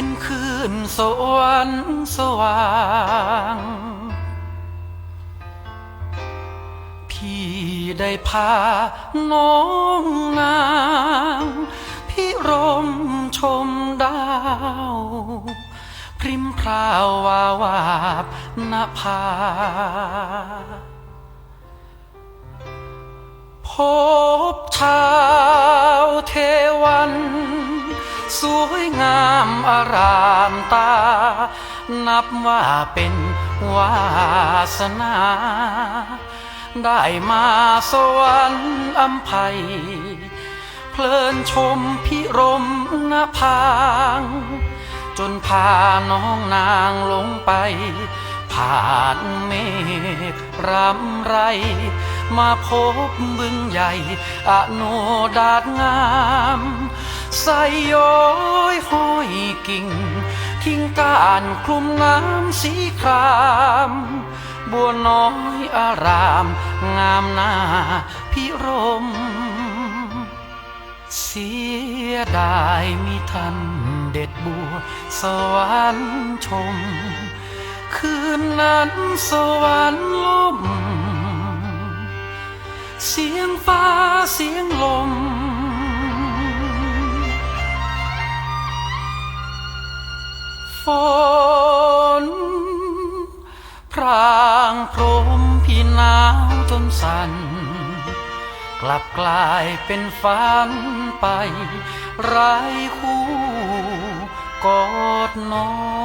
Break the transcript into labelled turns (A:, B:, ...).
A: เป็นคืนสวรรค์สว่าง พี่ได้พาน้องนางพิรมชมดาว พริมพราววาวาบนภาพบชาวเทว สวยงามอารามตา นับว่าเป็นวาสนา ได้มาสวรรค์อัมภัย เพลินชมพิรมนภาง จนพาน้องนางลงไป ผ่านเมฆรำไร มาพบบึงใหญ่อโนดาดงามใส่ย้อยห้อยกิ่ง ทิ้งก้านคลุมน้ำสีครามบัวน้อยอาราม งามหน้าพิรม เสียดายมีท่านเด็ดบัว สวรรค์ชม คืนนั้นสวรรค์ล่มเสียงฟ้าเสียงลม ฝน พรางพรมพี่หนาวจนสั่น กลับกลายเป็นฝันไปไร้คู่กอดนอน